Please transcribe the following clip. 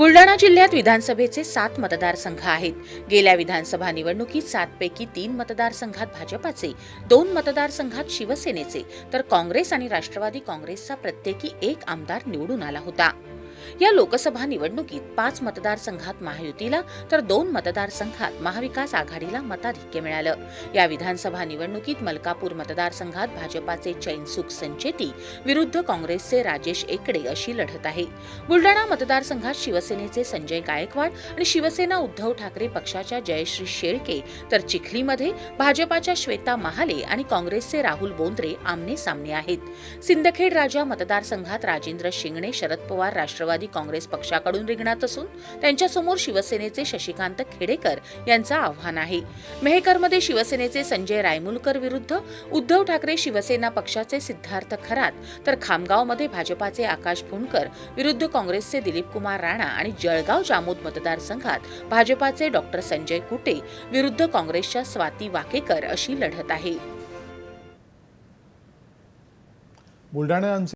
बुलढाणा जिल्ह्यात विधानसभेचे सात मतदारसंघ आहेत. गेल्या विधानसभा निवडणुकीत सातपैकी तीन मतदारसंघात भाजपाचे दोन मतदारसंघात शिवसेनेचे. तर काँग्रेस आणि राष्ट्रवादी काँग्रेसचा प्रत्येकी एक आमदार निवडून आला होता. या लोकसभा निवडणुकीत पाच मतदारसंघात महायुतीला तर दोन मतदारसंघात महाविकास आघाडीला मताधिक्य मिळालं. या विधानसभा निवडणुकीत मलकापूर मतदारसंघात भाजपाचे चैनसुख संचेती विरुद्ध काँग्रेसचे राजेश एकडे अशी लढत आहे. बुलढाणा मतदारसंघात शिवसेनेचे संजय गायकवाड आणि शिवसेना उद्धव ठाकरे पक्षाच्या जयश्री शेळके तर चिखलीमध्ये भाजपाच्या श्वेता महाले आणि काँग्रेसचे राहुल बोंद्रे आमने सामने आहेत. सिंदखेड राजा मतदारसंघात राजेंद्र शिंगणे शरद पवार राष्ट्रवादी राष्ट्रवादी काँग्रेस पक्षाकडून रिंगणात असून त्यांच्यासमोर शिवसेनेचे शशिकांत खेडेकर यांचं आव्हान आहे. मेहकरमध्ये शिवसेनेचे संजय रायमुलकर विरुद्ध उद्धव ठाकरे शिवसेना पक्षाचे सिद्धार्थ खरात तर खामगावमध्ये भाजपाचे आकाश फुंडकर विरुद्ध काँग्रेसचे दिलीप कुमार राणा आणि जळगाव जामोद मतदारसंघात भाजपाचे डॉक्टर संजय कुटे विरुद्ध काँग्रेसच्या स्वाती वाकेकर अशी लढत आहे. बुलढाणा